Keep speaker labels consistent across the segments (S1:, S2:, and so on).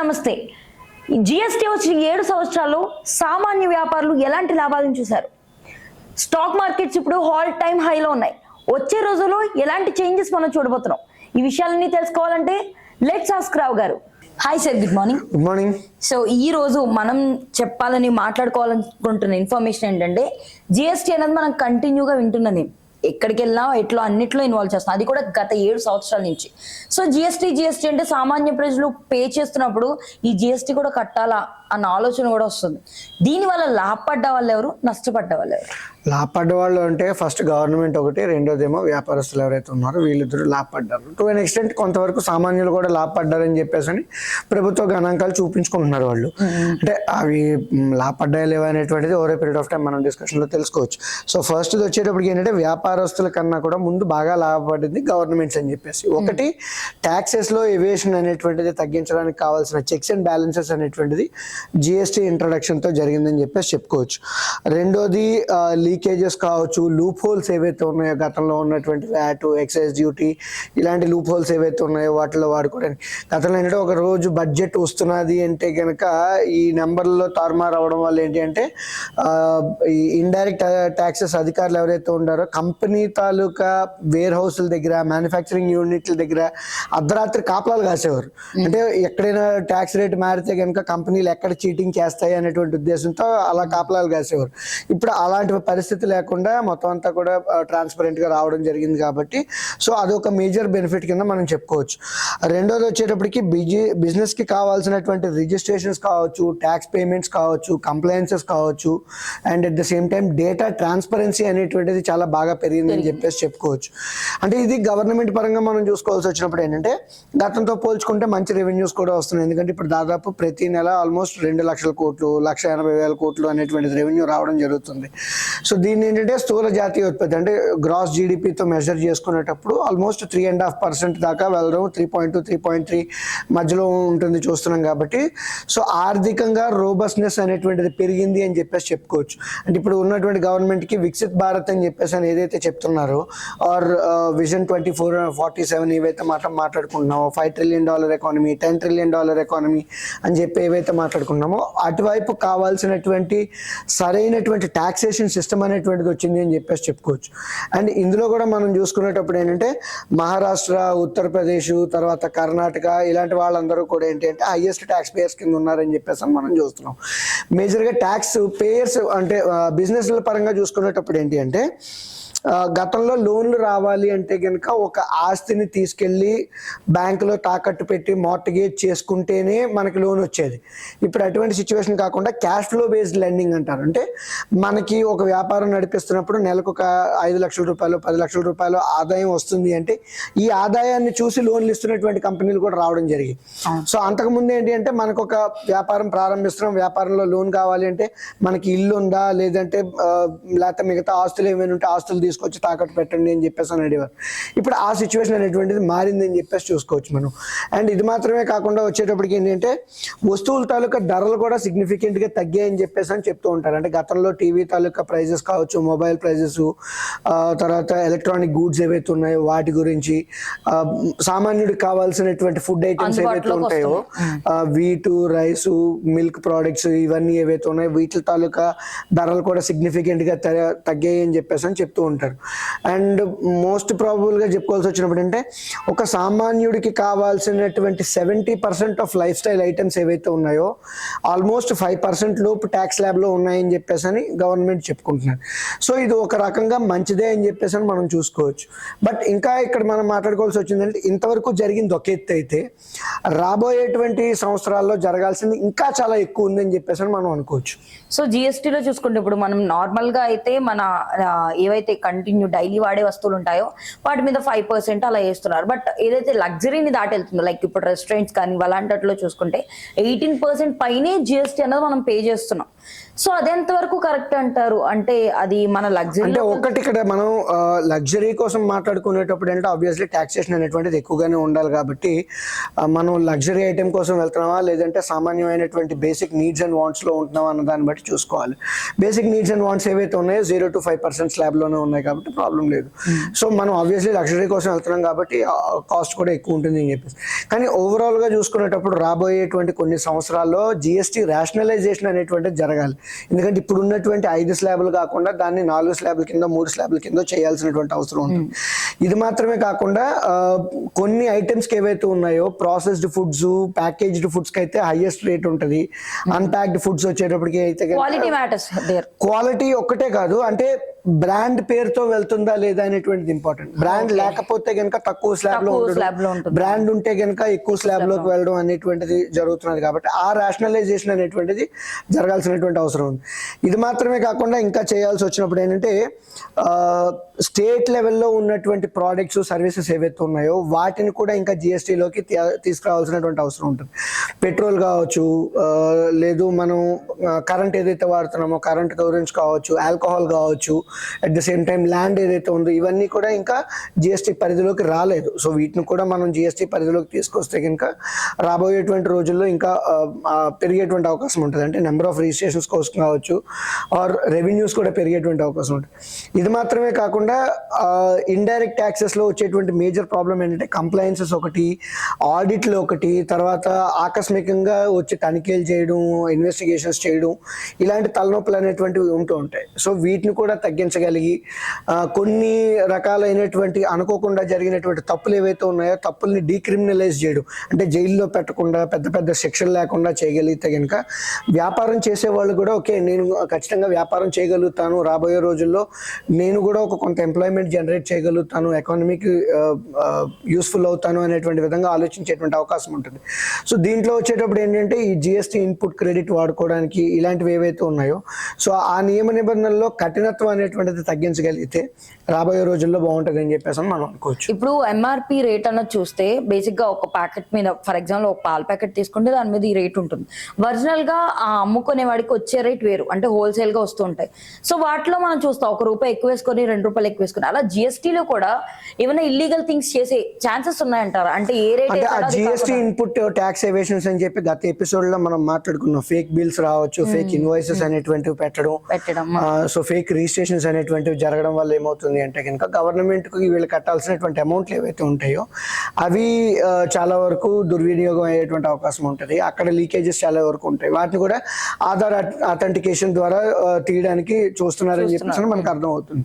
S1: నమస్తే. జిఎస్టీ వచ్చిన ఏడు సంవత్సరాల్లో సామాన్య వ్యాపారులు ఎలాంటి లాభాలను చూశారు? స్టాక్ మార్కెట్స్ ఇప్పుడు ఆల్ టైమ్ హైలో ఉన్నాయి. వచ్చే రోజుల్లో ఎలాంటి చేంజెస్ మనం చూడబోతున్నాం? ఈ విషయాలన్నీ తెలుసుకోవాలంటే let's ask Rao garu. Hi sir good morning
S2: good morning
S1: so ఈ రోజు మనం చెప్పాలని మాట్లాడుకోవాలనుకుంటున్న ఇన్ఫర్మేషన్ ఏంటంటే జిఎస్టీ అనేది మనం కంటిన్యూగా వింటున్నది. ఎక్కడికి వెళ్ళినా ఎట్లా అన్నిట్లో ఇన్వాల్వ్ చేస్తున్నాం. అది కూడా గత ఏడు సంవత్సరాల నుంచి. సో జిఎస్టీ జిఎస్టీ అంటే సామాన్య ప్రజలు పే చేస్తున్నప్పుడు ఈ జిఎస్టీ కూడా కట్టాలా? అన్న ఆలోచన కూడా వస్తుంది. దీనివల్ల లాభపడ్డ వాళ్ళు ఎవరు? నష్టపడ్డ వాళ్ళు ఎవరు?
S2: లాభపడ్డ వాళ్ళు అంటే ఫస్ట్ గవర్నమెంట్ ఒకటి రెండోదేమో వ్యాపారస్తులు ఎవరైతే ఉన్నారో వీళ్ళిద్దరు లాభపడ్డారు. టు అన్ ఎక్స్టెంట్ కొంతవరకు సామాన్యులు కూడా లాభపడ్డారని చెప్పేసి అని ప్రభుత్వ గణాంకాలు చూపించుకుంటున్నారు వాళ్ళు. అంటే అవి లాభపడ్డాయా లేవా అనేటువంటిది ఓవర్ పీరియడ్ ఆఫ్ టైం మనం discussion లో తెలుసుకోవచ్చు. సో ఫస్ట్ వచ్చేటప్పటికి ఏంటంటే వ్యాపారస్తుల కన్నా కూడా ముందు బాగా లాభపడింది గవర్నమెంట్స్ అని చెప్పేసి. ఒకటి taxes లో ఎవియేషన్ అనేటువంటిది తగ్గించడానికి కావాల్సిన చెక్స్ అండ్ బ్యాలెన్సెస్ అనేటువంటిది జిఎస్టీ తో జరిగిందని చెప్పేసి చెప్పుకోవచ్చు. రెండోది లీకేజెస్ కావచ్చు లూప్ హోల్స్ ఏవైతే ఉన్నాయో గతంలో ఉన్నటువంటి వ్యాట్ ఎక్సైజ్ డ్యూటీ ఇలాంటి లూప్ హోల్స్ ఏవైతే ఉన్నాయో వాటిలో వాడుకోవడానికి. గతంలో ఏంటంటే ఒక రోజు బడ్జెట్ వస్తున్నది అంటే కనుక ఈ నెంబర్లో తారుమారు అవడం వల్ల ఏంటి అంటే ఆ, ఈ ఇండైరెక్ట్ ట్యాక్సెస్ అధికారులు ఎవరైతే ఉన్నారో కంపెనీ తాలూకా వేర్ హౌస్ల దగ్గర మ్యానుఫ్యాక్చరింగ్ యూనిట్ల దగ్గర అర్ధరాత్రి కాపలాలు కాసేవారు. అంటే ఎక్కడైనా ట్యాక్స్ రేట్ మారితే కనుక కంపెనీలు ఎక్కడ చీటింగ్ చేస్తాయి అనేటువంటి ఉద్దేశంతో అలా కాపలాలు కాసేవారు. ఇప్పుడు అలాంటి పరిస్థితి లేకుండా మొత్తం అంతా కూడా ట్రాన్స్పరెంట్గా రావడం జరిగింది కాబట్టి సో అదొక మేజర్ బెనిఫిట్ కింద మనం చెప్పుకోవచ్చు. రెండోది వచ్చేటప్పటికి బిజీ బిజినెస్కి కావాల్సినటువంటి రిజిస్ట్రేషన్స్ కావచ్చు ట్యాక్స్ పేమెంట్స్ కావచ్చు కంప్లైన్సెస్ కావచ్చు and at the same time data transparency అనేటువంటిది చాలా బాగా పెరిగిందని చెప్పేసి చెప్పుకోవచ్చు. అంటే ఇది గవర్నమెంట్ పరంగా మనం చూసుకోవాల్సి వచ్చినప్పుడు ఏంటంటే గతంతో పోల్చుకుంటే మంచి రెవెన్యూస్ కూడా వస్తున్నాయి. ఎందుకంటే ఇప్పుడు దాదాపు ప్రతి నెల ఆల్మోస్ట్ రెండు లక్షల కోట్లు లక్ష ఎనభై వేల కోట్లు అనేటువంటి రెవెన్యూ రావడం జరుగుతుంది. సో దీన్ని ఏంటంటే స్థూల జాతీయ ఉత్పత్తి అంటే గ్రాస్ జీడిపితో మెజర్ చేసుకునేటప్పుడు almost three and half percent దాకా వెళ్ళడం three point two three point three మధ్యలో ఉంటుంది చూస్తున్నాం కాబట్టి. సో ఆర్థికంగా రోబస్నెస్ అనేటువంటిది పెరిగింది అని చెప్పేసి చెప్పుకోవచ్చు. అంటే ఇప్పుడు ఉన్నటువంటి గవర్నమెంట్కి వికసిత్ భారత్ అని చెప్పేసి అని ఏదైతే చెప్తున్నారో our vision twenty four forty seven ఏవైతే మాట మాట్లాడుకుంటున్నామో five trillion dollar economy ten trillion dollar economy అని చెప్పి ఏవైతే మాట్లాడుకున్నామో అటువైపు కావాల్సినటువంటి సరైనటువంటి టాక్సేషన్ సిస్టమ్ అనేటువంటిది వచ్చింది అని చెప్పేసి చెప్పుకోవచ్చు. అండ్ ఇందులో కూడా మనం చూసుకునేటప్పుడు ఏంటంటే మహారాష్ట్ర ఉత్తరప్రదేశ్ తర్వాత కర్ణాటక ఇలాంటి వాళ్ళందరూ కూడా ఏంటంటే హైయెస్ట్ ట్యాక్స్ పేయర్స్ కింద ఉన్నారని చెప్పేసి అని మనం చూస్తున్నాం. మేజర్గా ట్యాక్స్ పేయర్స్ అంటే బిజినెస్ల పరంగా చూసుకునేటప్పుడు ఏంటి అంటే గతంలో లోన్లు రావాలి అంటే కనుక ఒక ఆస్తిని తీసుకెళ్ళి బ్యాంకులో తాకట్టు పెట్టి మార్టిగేజ్ చేసుకుంటేనే మనకి లోన్ వచ్చేది. ఇప్పుడు అటువంటి సిచ్యువేషన్ కాకుండా క్యాష్ ఫ్లో బేస్డ్ లెండింగ్ అంటారు. అంటే మనకి ఒక వ్యాపారం నడిపిస్తున్నప్పుడు నెలకు ఒక ఐదు లక్షల రూపాయలు పది లక్షల రూపాయలు ఆదాయం వస్తుంది అంటే ఈ ఆదాయాన్ని చూసి లోన్లు ఇస్తున్నటువంటి కంపెనీలు కూడా రావడం జరిగింది. సో అంతకుముందు ఏంటి అంటే మనకు ఒక వ్యాపారం ప్రారంభిస్తున్నాం వ్యాపారంలో లోన్ కావాలి అంటే మనకి ఇల్లు ఉందా లేదంటే లేకపోతే మిగతా ఆస్తులు ఏమైనా ఉంటే ఆస్తులు తీసుకొచ్చి తాకట్టు పెట్టండి అని చెప్పేసి అని అడిగారు. ఇప్పుడు ఆ సిచ్యువేషన్ అనేటువంటిది మారింది అని చెప్పేసి చూసుకోవచ్చు మనం. అండ్ ఇది మాత్రమే కాకుండా వచ్చేటప్పటికి ఏంటంటే వస్తువుల తాలూకా ధరలు కూడా significant గా తగ్గాయని చెప్పేసి అని చెప్తూ ఉంటారు. అంటే గతంలో టీవీ తాలూకా ప్రైజెస్ కావచ్చు మొబైల్ ప్రైజెస్ తర్వాత ఎలక్ట్రానిక్ గూడ్స్ ఏవైతే ఉన్నాయో వాటి గురించి ఆ, సామాన్యుడికి కావాల్సినటువంటి ఫుడ్ ఐటమ్స్ ఏవైతే ఉంటాయో వీటు రైసు మిల్క్ ప్రోడక్ట్స్ ఇవన్నీ ఏవైతే ఉన్నాయో వీటి తాలూకా ధరలు కూడా సిగ్నిఫికెంట్గా త- తగ్గాయి అని చెప్పేసి అని చెప్తూ ఉంటారు. అండ్ మోస్ట్ ప్రాబుల్గా చెప్పుకోవాల్సి వచ్చినప్పుడు అంటే ఒక సామాన్యుడికి కావాల్సినటువంటి seventy percent of lifestyle items ఏవైతే ఉన్నాయో ఆల్మోస్ట్ ఫైవ్ పర్సెంట్ లోపు ట్యాక్స్ ల్యాబ్లో ఉన్నాయని చెప్పేసి అని గవర్నమెంట్ చెప్పుకుంటున్నారు. సో ఇది ఒక రకంగా మంచిదే అని చెప్పేసి అని మనం చూసుకోవచ్చు. బట్ ఇంకా ఇక్కడ మనం మాట్లాడుకోవాల్సి వచ్చిందంటే ఇంతవరకు జరిగింది ఒక ఎత్తు అయితే రాబోయేటువంటి సంవత్సరాల్లో జరగాల్సింది ఇంకా చాలా ఎక్కువ ఉందని చెప్పేసి అని మనం అనుకోవచ్చు.
S1: సో జిఎస్టీలో చూసుకుంటే ఇప్పుడు మనం నార్మల్గా అయితే మన ఏవైతే కంటిన్యూ డైలీ వాడే వస్తువులు ఉంటాయో వాటి మీద ఫైవ్ పర్సెంట్ అలా వేస్తున్నారు. బట్ ఏదైతే లగ్జరీని దాటెళ్తుందో లైక్ ఇప్పుడు రెస్టారెంట్స్ కానీ అలాంటిలో చూసుకుంటే ఎయిటీన్ పర్సెంట్ పైనే జిఎస్టీ అనేది మనం పే చేస్తున్నాం. సో అది ఎంతవరకు కరెక్ట్ అంటారు? అంటే అది మన లగ్జరీ
S2: అంటే ఒకటి ఇక్కడ మనం లగ్జరీ కోసం మాట్లాడుకునేటప్పుడు అంటే ఆబ్వియస్లీ ట్యాక్సేషన్ అనేటువంటిది ఎక్కువగానే ఉండాలి కాబట్టి మనం లగ్జరీ ఐటెం కోసం వెళ్తున్నామా? లేదంటే సామాన్యమైనటువంటి బేసిక్ నీడ్స్ అండ్ వాంట్స్లో ఉంటున్నామా? అన్న దాన్ని బట్టి చూసుకోవాలి. బేసిక్ నీడ్స్ అండ్ వాంట్స్ ఏవైతే ఉన్నాయో జీరో టు ఫైవ్ పర్సెంట్ స్లాబ్లోనే ఉన్నాయి కాబట్టి ప్రాబ్లం లేదు. సో మనం ఆబ్వియస్లీ లగ్జరీ కోసం వెళ్తున్నాం కాబట్టి కాస్ట్ కూడా ఎక్కువ ఉంటుంది అని చెప్పేసి. కానీ ఓవరాల్గా చూసుకునేటప్పుడు రాబోయేటువంటి కొన్ని సంవత్సరాల్లో జిఎస్టీ రేషనలైజేషన్ అనేటువంటిది జరగాలి. ఎందుకంటే ఇప్పుడు ఉన్నటువంటి ఐదు స్లాబ్లు కాకుండా దాన్ని నాలుగు స్లాబ్ల కింద మూడు స్లాబ్ల కింద చేయాల్సినటువంటి అవసరం ఉంటుంది. ఇది మాత్రమే కాకుండా కొన్ని ఐటమ్స్కి ఏవైతే ఉన్నాయో ప్రాసెస్డ్ ఫుడ్స్ ప్యాకేజ్డ్ ఫుడ్స్కి అయితే హైయెస్ట్ రేట్ ఉంటుంది. అన్ప్యాక్డ్ ఫుడ్స్ వచ్చేటప్పటికి అయితే
S1: క్వాలిటీ
S2: ఒక్కటే కాదు. అంటే బ్రాండ్ పేరుతో వెళ్తుందా లేదా అనేటువంటిది ఇంపార్టెంట్ బ్రాండ్ లేకపోతే గనుక తక్కువ
S1: స్లాబ్లో.
S2: బ్రాండ్ ఉంటే గనుక ఎక్కువ స్లాబ్లోకి వెళ్ళడం అనేటువంటిది జరుగుతున్నది కాబట్టి ఆ రేషనలైజేషన్ అనేటువంటిది జరగాల్సినటువంటి అవసరం ఉంది. ఇది మాత్రమే కాకుండా ఇంకా చేయాల్సి వచ్చినప్పుడు ఏంటంటే స్టేట్ లెవెల్లో ఉన్నటువంటి ప్రోడక్ట్స్ సర్వీసెస్ ఏవైతే ఉన్నాయో వాటిని కూడా ఇంకా జిఎస్టీలోకి తీసుకురావాల్సినటువంటి అవసరం ఉంటుంది. పెట్రోల్ కావచ్చు లేదు మనం కరెంట్ ఏదైతే వాడుతున్నామో కరెంట్ గురించి కావచ్చు ఆల్కహాల్ కావచ్చు at the same time land ఏదైతే ఉందో ఇవన్నీ కూడా ఇంకా జిఎస్టీ పరిధిలోకి రాలేదు. సో వీటిని కూడా మనం జిఎస్టీ పరిధిలోకి తీసుకొస్తే కనుక రాబోయేటువంటి రోజుల్లో ఇంకా పెరిగేటువంటి అవకాశం ఉంటుంది. అంటే నెంబర్ ఆఫ్ రిజిస్ట్రేషన్స్ కోసం కావచ్చు ఆర్ రెవెన్యూస్ కూడా పెరిగేటువంటి అవకాశం ఉంటుంది. ఇది మాత్రమే కాకుండా ఇండైరెక్ట్ ట్యాక్సెస్లో వచ్చేటువంటి మేజర్ ప్రాబ్లం ఏంటంటే కంప్లైన్సెస్ ఒకటి ఆడిట్లు ఒకటి తర్వాత ఆకస్మికంగా వచ్చి తనిఖీలు చేయడం ఇన్వెస్టిగేషన్స్ చేయడం ఇలాంటి తలనొప్పులు అనేటువంటివి ఉంటూ ఉంటాయి. సో వీటిని కూడా తగ్గిన ఆ, కొన్ని రకాలైనటువంటి అనుకోకుండా జరిగినటువంటి తప్పులు ఏవైతే ఉన్నాయో తప్పుల్ని డీక్రిమినలైజ్ చేయడం. అంటే జైల్లో పెట్టకుండా పెద్ద పెద్ద శిక్షలు లేకుండా చేయగలిగితే కనుక వ్యాపారం చేసే వాళ్ళు కూడా ఓకే నేను ఖచ్చితంగా వ్యాపారం చేయగలుగుతాను. రాబోయే రోజుల్లో నేను కూడా ఒక కొంత ఎంప్లాయ్మెంట్ జనరేట్ చేయగలుగుతాను. ఎకానమీకి యూస్ఫుల్ అవుతాను అనేటువంటి విధంగా ఆలోచించేటువంటి అవకాశం ఉంటుంది. సో దీంట్లో వచ్చేటప్పుడు ఏంటంటే ఈ జిఎస్టీ ఇన్పుట్ క్రెడిట్ వాడుకోవడానికి ఇలాంటివి ఏవైతే ఉన్నాయో సో ఆ నియమ నిబంధనల్లో కఠినత్వం అనేటువంటి అనేటువంటిది తగ్గించగలిగితే రాబోయే రోజుల్లో బాగుంటుంది అని చెప్పేసి మనం అనుకోవచ్చు.
S1: ఇప్పుడు ఎంఆర్పి రేట్ అన్నది చూస్తే బేసిక్గా ఒక ప్యాకెట్ మీద ఫర్ ఎగ్జాంపుల్ ఒక పాల ప్యాకెట్ తీసుకుంటే దాని మీద ఈ రేట్ ఉంటుంది. ఒరిజినల్గా ఆ అమ్ముకునే వాడికి వచ్చే రేట్ వేరు అంటే హోల్సేల్గా వస్తుంటాయి సో వాటిలో మనం చూస్తాం ఒక రూపాయి ఎక్కువ వేసుకొని రెండు రూపాయలు ఎక్కువ వేసుకొని అలా GST లో కూడా ఏమైనా ఇల్లీగల్ థింగ్స్ చేసే ఛాన్సెస్ ఉన్నాయంటారా? అంటే a rate
S2: GST input tax evasions అని చెప్పి గత ఎపిసోడ్లో మనం మాట్లాడుకున్నాం. ఫేక్ బిల్స్ రావచ్చు ఫేక్ ఇన్వాయిసెస్ అనేటువంటివి పెట్టడం.
S1: పెట్టడం
S2: సో ఫేక్ రిజిస్ట్రేషన్స్ అనేటువంటివి జరగడం వల్ల ఏమవుతుంది అంటే కనుక గవర్నమెంట్కి వీళ్ళు కట్టాల్సినటువంటి అమౌంట్లు ఏవైతే ఉంటాయో అవి చాలా వరకు దుర్వినియోగం అయ్యేటువంటి అవకాశం ఉంటుంది. అక్కడ లీకేజెస్ చాలా వరకు ఉంటాయి. వాటిని కూడా ఆధార్ అథెంటికేషన్ ద్వారా తీయడానికి చూస్తున్నారని చెప్పేసి మనకు అర్థం అవుతుంది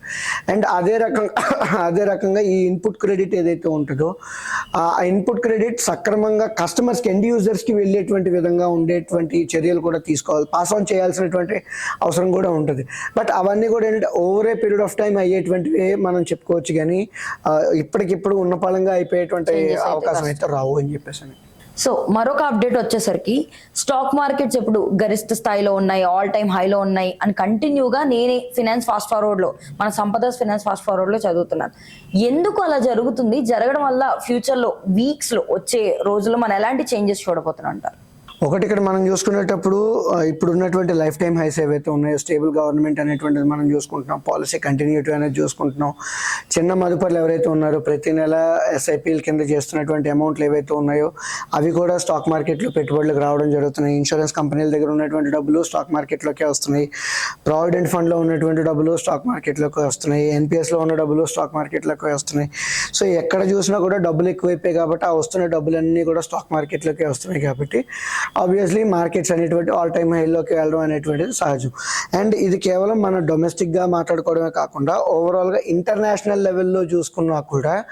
S2: అండ్ అదే రకంగా అదే రకంగా ఈ ఇన్పుట్ క్రెడిట్ ఏదైతే ఉంటుందో ఆ ఇన్పుట్ క్రెడిట్ సక్రమంగా కస్టమర్స్కి ఎండ్ యూజర్స్కి వెళ్ళేటువంటి విధంగా ఉండేటువంటి చర్యలు కూడా తీసుకోవాలి. పాస్ ఆన్ చేయాల్సినటువంటి అవసరం కూడా ఉంటుంది. బట్ అవన్నీ కూడా ఏంటంటే over a period of time అయ్యేటువంటివి మనం చెప్పుకోవచ్చు కానీ ఇప్పటికిప్పుడు ఉన్న పలంగా అయిపోయేటువంటి అవకాశం అయితే రావు అని చెప్పేసి.
S1: సో మరొక అప్డేట్ వచ్చేసరికి స్టాక్ మార్కెట్స్ ఇప్పుడు గరిష్ట స్థాయిలో ఉన్నాయి ఆల్ టైమ్ హైలో ఉన్నాయి అని కంటిన్యూగా నేనే ఫినాన్స్ ఫాస్ట్ ఫార్వర్డ్లో మన సంపద ఫినాన్స్ ఫాస్ట్ ఫార్వర్డ్లో చదువుతున్నాను. ఎందుకు అలా జరుగుతుంది? జరగడం వల్ల ఫ్యూచర్లో వీక్స్లో వచ్చే రోజుల్లో మనం ఎలాంటి చేంజెస్ చూడబోతున్నాం అంటారు?
S2: ఒకటి ఇక్కడ మనం చూసుకునేటప్పుడు ఇప్పుడు ఉన్నటువంటి లైఫ్ టైం హైస్ ఏవైతే ఉన్నాయో స్టేబుల్ గవర్నమెంట్ అనేటువంటిది మనం చూసుకుంటున్నాం పాలసీ కంటిన్యూటీ అనేది చూసుకుంటున్నాం. చిన్న మదుపర్లు ఎవరైతే ఉన్నారో ప్రతి నెల ఎస్ఐపిఎల్ కింద చేస్తున్నటువంటి అమౌంట్లు ఏవైతే ఉన్నాయో అవి కూడా స్టాక్ మార్కెట్లో పెట్టుబడులకు రావడం జరుగుతున్నాయి. ఇన్సూరెన్స్ కంపెనీల దగ్గర ఉన్నటువంటి డబ్బులు స్టాక్ మార్కెట్లోకే వస్తున్నాయి. ప్రావిడెంట్ ఫండ్లో ఉన్నటువంటి డబ్బులు స్టాక్ మార్కెట్లోకి వస్తున్నాయి. ఎన్పిఎస్లో ఉన్న డబ్బులు స్టాక్ మార్కెట్లోకి వస్తున్నాయి. సో ఎక్కడ చూసినా కూడా డబ్బులు ఎక్కువైపోయాయి కాబట్టి ఆ వస్తున్న డబ్బులన్నీ కూడా స్టాక్ మార్కెట్లోకి వస్తున్నాయి కాబట్టి ఆబ్వియస్లీ మార్కెట్స్ అనేటువంటి ఆల్ టైమ్ హైలోకి వెళ్ళడం అనేటువంటిది సహజం. అండ్ ఇది కేవలం మన డొమెస్టిక్గా మాట్లాడుకోవడమే కాకుండా ఓవరాల్గా ఇంటర్నేషనల్ లెవెల్లో చూసుకున్నా కూడా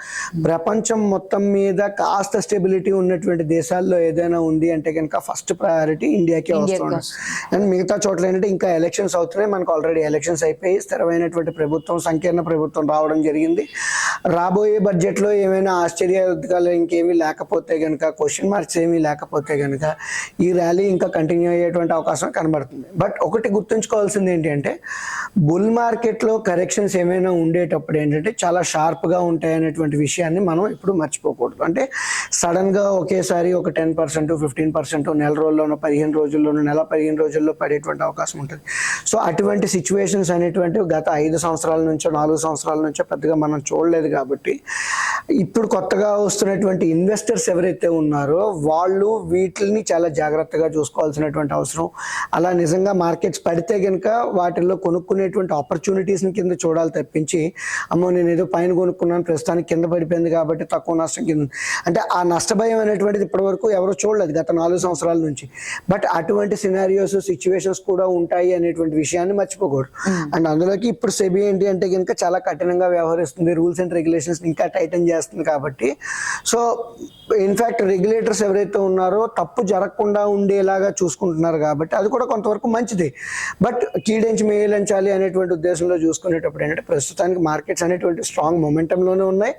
S2: ప్రపంచం మొత్తం మీద కాస్త స్టెబిలిటీ ఉన్నటువంటి దేశాల్లో ఏదైనా ఉంది అంటే కనుక ఫస్ట్ ప్రయారిటీ ఇండియాకే వస్తుంది. అండ్ మిగతా చోట్ల ఏంటంటే ఇంకా ఎలక్షన్స్ అవుతున్నాయి. మనకు ఆల్రెడీ ఎలక్షన్స్ అయిపోయి స్థిరమైనటువంటి ప్రభుత్వం సంకీర్ణ ప్రభుత్వం రావడం జరిగింది. రాబోయే బడ్జెట్ బడ్జెట్లో ఏమైనా ఆశ్చర్యకాలు ఇంకేమీ లేకపోతే కనుక క్వశ్చన్ మార్క్స్ ఏమీ లేకపోతే కనుక ఈ ర్యాలీ ఇంకా కంటిన్యూ అయ్యేటువంటి అవకాశం కనబడుతుంది. బట్ ఒకటి గుర్తుంచుకోవాల్సింది ఏంటంటే బుల్ మార్కెట్లో కరెక్షన్స్ ఏమైనా ఉండేటప్పుడు ఏంటంటే చాలా షార్ప్గా ఉంటాయి అనేటువంటి విషయాన్ని మనం ఇప్పుడు మర్చిపోకూడదు. అంటే సడన్గా ఒకేసారి ఒక టెన్ పర్సెంట్ ఫిఫ్టీన్ పర్సెంట్ నెల రోజుల్లోనో పదిహేను రోజుల్లోనో నెల పదిహేను రోజుల్లో పడేటువంటి అవకాశం ఉంటుంది. సో అటువంటి సిచ్యువేషన్స్ అనేటువంటివి గత ఐదు సంవత్సరాల నుంచో నాలుగు సంవత్సరాల నుంచో పెద్దగా మనం చూడలేదు కాబట్టి ఇప్పుడు కొత్తగా వస్తున్నటువంటి ఇన్వెస్టర్స్ ఎవరైతే ఉన్నారో వాళ్ళు వీటిని చాలా జాగ్రత్తగా చూసుకోవాల్సినటువంటి అవసరం. అలా నిజంగా మార్కెట్స్ పడితే కనుక వాటిల్లో కొనుక్కునేటువంటి ఆపర్చునిటీస్ని కింద చూడాలి తప్పించి అమ్మో నేను ఏదో పైన కొనుక్కున్నాను ప్రస్తుతానికి కింద పడిపోయింది కాబట్టి తక్కువ నష్టం కింద అంటే ఆ నష్టభయం అనేటువంటిది ఇప్పటివరకు ఎవరు చూడలేదు గత నాలుగు సంవత్సరాల నుంచి. బట్ అటువంటి సినారియోస్ సిచ్యువేషన్స్ కూడా ఉంటాయి అనేటువంటి విషయాన్ని మర్చిపోకూడదు. అండ్ అందులోకి ఇప్పుడు సెబీ ఏంటి అంటే కనుక చాలా కఠినంగా వ్యవహరిస్తుంది. రూల్స్ అండ్ రెగ్యులేషన్స్ ఇంకా టైటన్ చేస్తుంది కాబట్టి. సో ఇన్ఫాక్ట్ రెగ్యులేటర్స్ ఎవరైతే ఉన్నారో తప్పు జరగకుండా ఉండేలాగా చూసుకుంటున్నారు కాబట్టి అది కూడా కొంతవరకు మంచిది. బట్ కీడించి మేలంచాలి అనేటువంటి ఉద్దేశంలో చూసుకునేటప్పుడు ఏంటంటే ప్రస్తుతానికి మార్కెట్స్ అనేటువంటి స్ట్రాంగ్ మొమెంటంలోనే ఉన్నాయి.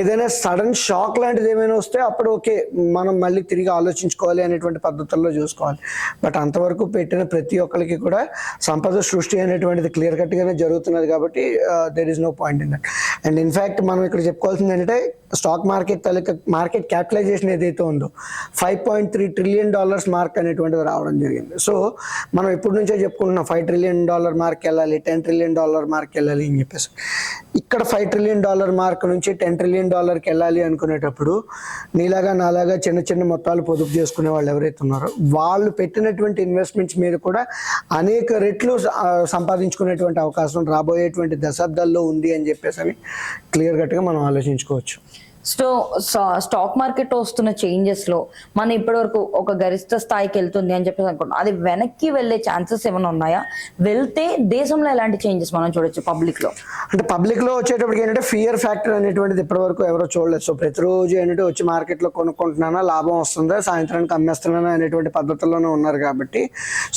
S2: ఏదైనా సడన్ షాక్ లాంటిది ఏమైనా వస్తే అప్పుడు ఓకే మనం మళ్ళీ తిరిగి ఆలోచించుకోవాలి అనేటువంటి పద్ధతుల్లో చూసుకోవాలి. బట్ అంతవరకు పెట్టిన ప్రతి ఒక్కరికి కూడా సంపద సృష్టి అనేటువంటిది క్లియర్ కట్గానే జరుగుతున్నది కాబట్టి there is no point in that and in fact మనం ఇక్కడ చెప్పుకోవాల్సింది ఏంటంటే స్టాక్ మార్కెట్ తాలూకా మార్కెట్ క్యాపిటలైజేషన్ ఏదైతే ఉందో five point three trillion dollars mark అనేటువంటిది రావడం జరిగింది. సో మనం ఇప్పటి నుంచే చెప్పుకుంటున్నాం ఫైవ్ ట్రిలియన్ డాలర్ మార్క్ వెళ్ళాలి టెన్ ట్రిలియన్ డాలర్ మార్క్ వెళ్ళాలి అని చెప్పేసి. ఇక్కడ ఫైవ్ ట్రిలియన్ డాలర్ మార్క్ నుంచి టెన్ ట్రిలియన్ డాలర్కి వెళ్ళాలి అనుకునేటప్పుడు నీలాగా నాలాగా చిన్న చిన్న మొత్తాలు పొదుపు చేసుకునే వాళ్ళు ఎవరైతే ఉన్నారో వాళ్ళు పెట్టినటువంటి ఇన్వెస్ట్మెంట్స్ మీద కూడా అనేక రెట్లు సంపాదించుకునేటువంటి అవకాశం రాబోయేటువంటి దశాబ్దాల్లో ఉంది అని చెప్పేసి అని క్లియర్ కట్గా మనం ఆలోచించుకోవచ్చు.
S1: సో స్టాక్ మార్కెట్ వస్తున్న చేంజెస్లో మనం ఇప్పటివరకు ఒక గరిష్ట స్థాయికి వెళ్తుంది అని చెప్పేసి అనుకుంటున్నాం. అది వెనక్కి వెళ్ళే ఛాన్సెస్ ఏమైనా ఉన్నాయా? వెళ్తే దేశంలో ఎలాంటి చేంజెస్ మనం చూడొచ్చు పబ్లిక్లో?
S2: అంటే పబ్లిక్లో వచ్చేటప్పటికి ఏంటంటే ఫియర్ ఫ్యాక్టర్ అనేటువంటిది ఇప్పటివరకు ఎవరో చూడలేదు. సో ప్రతిరోజు ఏంటంటే వచ్చి మార్కెట్లో కొనుక్కుంటున్నానా లాభం వస్తుందా సాయంత్రానికి అమ్మేస్తున్నానా అనేటువంటి పద్ధతుల్లోనే ఉన్నారు కాబట్టి.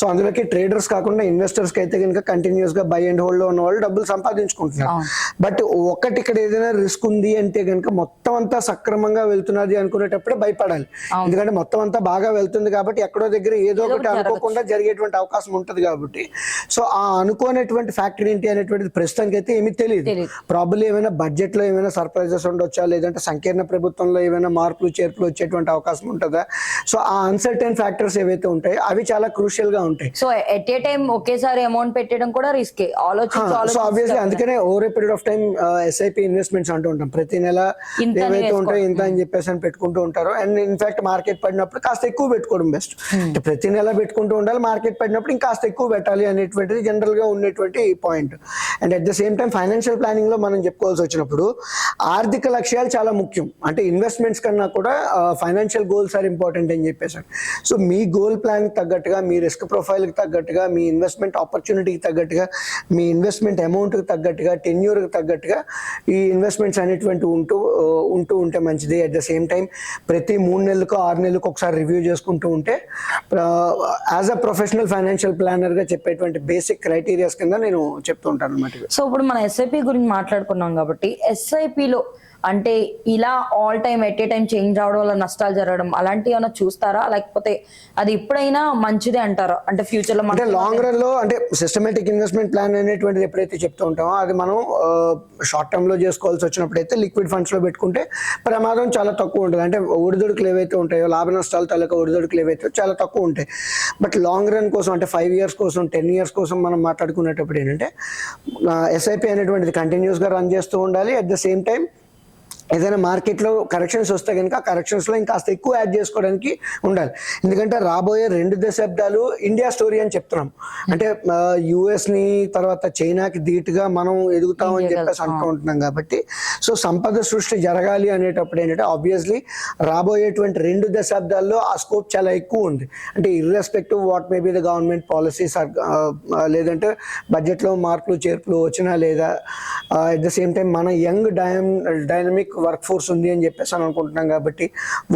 S2: సో అందులోకి ట్రేడర్స్ కాకుండా ఇన్వెస్టర్స్కి అయితే కనుక కంటిన్యూస్గా బై అండ్ హోల్డ్లో ఉన్న వాళ్ళు డబ్బులు సంపాదించుకుంటున్నారు. బట్ ఒకటి ఇక్కడ ఏదైనా రిస్క్ ఉంది అంటే కనుక మొత్తం అంతా సక్రమంగా వెళ్తున్నది అనుకునేటప్పుడే భయపడాలి. ఎందుకంటే మొత్తం అంతా బాగా వెళ్తుంది కాబట్టి ఎక్కడో దగ్గర ఏదో ఒకటి అనుకోకుండా జరిగేటువంటి అవకాశం ఉంటుంది కాబట్టి. సో ఆ అనుకోనటువంటి ఫ్యాక్టరీ ఏంటి అనేటువంటిది ప్రస్తుతానికి అయితే ఏమీ తెలియదు. ప్రాబ్లీ ఏమైనా బడ్జెట్లో ఏమైనా సర్ప్రైజెస్ ఉండొచ్చా? లేదంటే సంకీర్ణ ప్రభుత్వంలో ఏమైనా మార్పులు చేర్పులు వచ్చేటువంటి అవకాశం ఉంటుందా? సో ఆ అన్సర్టైన్ ఫ్యాక్టర్స్ ఏవైతే ఉంటాయో అవి చాలా క్రూషియల్గా ఉంటాయి.
S1: సో ఎట్ ఏ టైం ఒకేసారి అమౌంట్ పెట్టడం కూడా రిస్కే ఆలోచించి
S2: సో ఆబ్వియస్లీ అందుకనే over period of time SIP investments అంటూ ఉంటాం. ప్రతి నెల ఏవైతే ఉంటాయో. ఇంత అని చెప్పేసి అని పెట్టుకుంటూ ఉంటారు. అండ్ ఇన్ఫాక్ట్ మార్కెట్ పడినప్పుడు కాస్త ఎక్కువ పెట్టుకోవడం బెస్ట్ అంటే ప్రతి నెల పెట్టుకుంటూ ఉండాలి. మార్కెట్ పడినప్పుడు ఇంకా కాస్త ఎక్కువ పెట్టాలి అనేటువంటిది జనరల్గా ఉన్నటువంటి point and at the same time financial ప్లానింగ్లో మనం చెప్పుకోవాల్సి వచ్చినప్పుడు ఆర్థిక లక్ష్యాలు చాలా ముఖ్యం. అంటే ఇన్వెస్ట్మెంట్స్ కన్నా కూడా ఫైనాన్షియల్ గోల్స్ ఆర్ ఇంపార్టెంట్ అని చెప్పేసి సో మీ గోల్ ప్లాన్ తగ్గట్టుగా మీ రిస్క్ ప్రొఫైల్కి తగ్గట్టుగా మీ ఇన్వెస్ట్మెంట్ ఆపర్చునిటీకి తగ్గట్టుగా మీ ఇన్వెస్ట్మెంట్ అమౌంట్కి తగ్గట్టుగా టెన్యూర్కి తగ్గట్టుగా ఈ ఇన్వెస్ట్మెంట్స్ అనేటువంటి ఉంటూ ఉంటూ ఉంటే మంచిది. అట్ ద సేమ్ టైం ప్రతి మూడు నెలలకు ఆరు నెలలకు ఒకసారి రివ్యూ చేసుకుంటూ ఉంటే యాజ్ అ ప్రొఫెషనల్ ఫైనాన్షియల్ ప్లానర్గా చెప్పేటువంటి బేసిక్ క్రైటీరియాస్ కింద నేను చెప్తూ ఉంటాను అనమాట
S1: సో ఇప్పుడు మనం ఎస్ఐపి గురించి మాట్లాడుకున్నాం కాబట్టి ఎస్ఐపిలో అంటే ఇలా all time at a time change రావడం వల్ల నష్టాలు జరగడం అలాంటివి ఏమైనా చూస్తారా? లేకపోతే అది ఎప్పుడైనా మంచిదే అంటారా? అంటే ఫ్యూచర్లో
S2: అంటే లాంగ్ రన్లో అంటే సిస్టమేటిక్ ఇన్వెస్ట్మెంట్ ప్లాన్ అనేటువంటిది ఎప్పుడైతే చెప్తూ ఉంటామో అది మనం షార్ట్ టర్మ్లో చేసుకోవాల్సి వచ్చినప్పుడు అయితే లిక్విడ్ ఫండ్స్లో పెట్టుకుంటే ప్రమాదం చాలా తక్కువ ఉంటుంది. అంటే ఒడిదొడుకులు ఏవైతే ఉంటాయో లాభ నష్టాలు తాలూకా ఒడిదొడుకులు ఏవైతే చాలా తక్కువ ఉంటాయి. బట్ లాంగ్ రన్ కోసం అంటే ఫైవ్ ఇయర్స్ కోసం టెన్ ఇయర్స్ కోసం మనం మాట్లాడుకునేటప్పుడు ఏంటంటే ఎస్ఐపి అనేటువంటిది కంటిన్యూస్గా రన్ చేస్తూ ఉండాలి. అట్ ద సేమ్ టైం ఏదైనా మార్కెట్లో కరెక్షన్స్ వస్తే కనుక కరెక్షన్స్లో ఇంకాస్త ఎక్కువ యాడ్ చేసుకోవడానికి ఉండాలి. ఎందుకంటే రాబోయే రెండు దశాబ్దాలు ఇండియా స్టోరీ అని చెప్తున్నాం. అంటే యుఎస్ని తర్వాత చైనాకి ధీటుగా మనం ఎదుగుతామని చెప్పేసి అనుకుంటున్నాం కాబట్టి సో సంపద సృష్టి జరగాలి అనేటప్పుడు ఏంటంటే ఆబ్వియస్లీ రాబోయేటువంటి రెండు దశాబ్దాల్లో ఆ స్కోప్ చాలా ఎక్కువ ఉంది. అంటే irrespective what may be the government policies లేదంటే బడ్జెట్లో మార్పులు చేర్పులు వచ్చినా లేదా అట్ ద సేమ్ టైం మన యంగ్ డైనమిక్ వర్క్ ఫోర్స్ ఉంది అని చెప్పేసి అని అనుకుంటున్నాం కాబట్టి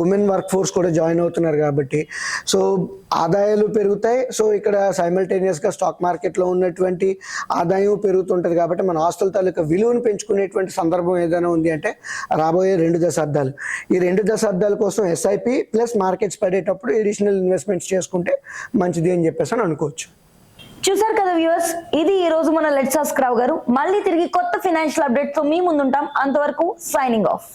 S2: ఉమెన్ వర్క్ ఫోర్స్ కూడా జాయిన్ అవుతున్నారు కాబట్టి. సో ఆదాయాలు పెరుగుతాయి. సో ఇక్కడ సైమల్టేనియస్గా స్టాక్ మార్కెట్లో ఉన్నటువంటి ఆదాయం పెరుగుతుంటుంది కాబట్టి మన ఆస్తుల తాలూకా విలువను పెంచుకునేటువంటి సందర్భం ఏదైనా ఉంది అంటే రాబోయే రెండు దశాబ్దాలు. ఈ రెండు దశాబ్దాల కోసం ఎస్ఐపి ప్లస్ మార్కెట్స్ పడేటప్పుడు ఎడిషనల్ ఇన్వెస్ట్మెంట్స్ చేసుకుంటే మంచిది అని చెప్పేసి అని అనుకోవచ్చు.
S1: చూసారు కదా వ్యూవర్స్ ఇది ఈ రోజు మన లెట్ సబ్స్క్రైబ్ గారు. మళ్ళీ తిరిగి కొత్త ఫినాన్షియల్ అప్డేట్తో మీ ముందుంటాం. అంతవరకు సైనింగ్ ఆఫ్